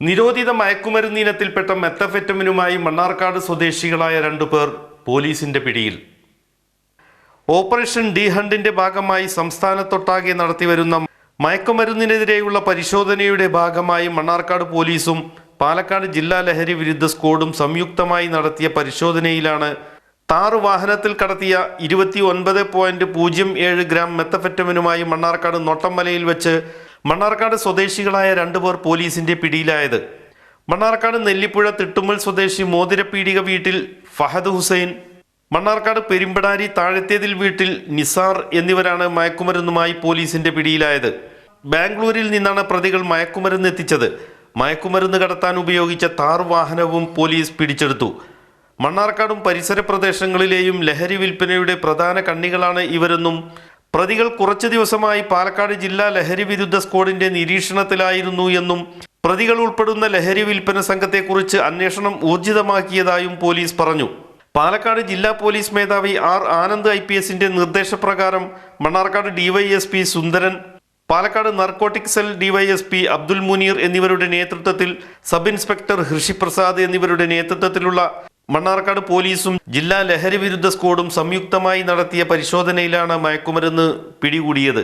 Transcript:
നിരോധിത മയക്കുമരുന്ന് ഇനത്തിൽപ്പെട്ട മെത്തഫെറ്റമിനുമായി മണ്ണാർക്കാട് സ്വദേശികളായ രണ്ടു പേർ പോലീസിന്റെ പിടിയിൽ. ഓപ്പറേഷൻ ഡി ഹണ്ടിന്റെ ഭാഗമായി സംസ്ഥാനത്തൊട്ടാകെ നടത്തിവരുന്ന മയക്കുമരുന്നിനെതിരെയുള്ള പരിശോധനയുടെ ഭാഗമായി മണ്ണാർക്കാട് പോലീസും പാലക്കാട് ജില്ലാ ലഹരി വിരുദ്ധ സ്ക്വാഡും സംയുക്തമായി നടത്തിയ പരിശോധനയിലാണ് താറു വാഹനത്തിൽ കടത്തിയ ഇരുപത്തി ഒൻപത് പോയിന്റ് പൂജ്യം ഏഴ് ഗ്രാം മെത്തഫെറ്റമിനുമായി മണ്ണാർക്കാട് നോട്ടംമലയിൽ വെച്ച് മണ്ണാർക്കാട് സ്വദേശികളായ രണ്ടുപേർ പോലീസിന്റെ പിടിയിലായത്. മണ്ണാർക്കാട് നെല്ലിപ്പുഴ തിട്ടുമ്മൽ സ്വദേശി മോതിരപ്പീടിക വീട്ടിൽ ഫഹദ് ഹുസൈൻ മണ്ണാർക്കാട് പെരുമ്പടാരി താഴത്തേതിൽ വീട്ടിൽ നിസാർ എന്നിവരാണ് മയക്കുമരുന്നുമായി പോലീസിന്റെ പിടിയിലായത്. ബാംഗ്ലൂരിൽ നിന്നാണ് പ്രതികൾ മയക്കുമരുന്ന് എത്തിച്ചത്. മയക്കുമരുന്ന് കടത്താൻ ഉപയോഗിച്ച താർ വാഹനവും പോലീസ് പിടിച്ചെടുത്തു. മണ്ണാർക്കാടും പരിസര പ്രദേശങ്ങളിലെയും ലഹരി വിൽപ്പനയുടെ പ്രധാന കണ്ണികളാണ് ഇവരെന്നും പ്രതികൾ കുറച്ചു ദിവസമായി പാലക്കാട് ജില്ലാ ലഹരി വിരുദ്ധ സ്ക്വാഡിന്റെ നിരീക്ഷണത്തിലായിരുന്നു എന്നും പ്രതികൾ ഉൾപ്പെടുന്ന ലഹരി വിൽപ്പന സംഘത്തെക്കുറിച്ച് അന്വേഷണം ഊർജിതമാക്കിയതായും പോലീസ് പറഞ്ഞു. പാലക്കാട് ജില്ലാ പോലീസ് മേധാവി ആർ ആനന്ദ് ഐ പി എസിന്റെ നിർദ്ദേശപ്രകാരം Mannarkkad DYSP Sundaran Palakkad narcotic cell DYSP Abdul Muneer എന്നിവരുടെ നേതൃത്വത്തിൽ സബ് ഇൻസ്പെക്ടർ ഹൃഷിപ്രസാദ് എന്നിവരുടെ നേതൃത്വത്തിലുള്ള മണ്ണാർക്കാട് പോലീസും ജില്ലാ ലഹരി വിരുദ്ധ സ്ക്വാഡും സംയുക്തമായി നടത്തിയ പരിശോധനയിലാണ് മയക്കുമരുന്ന് പിടികൂടിയത്.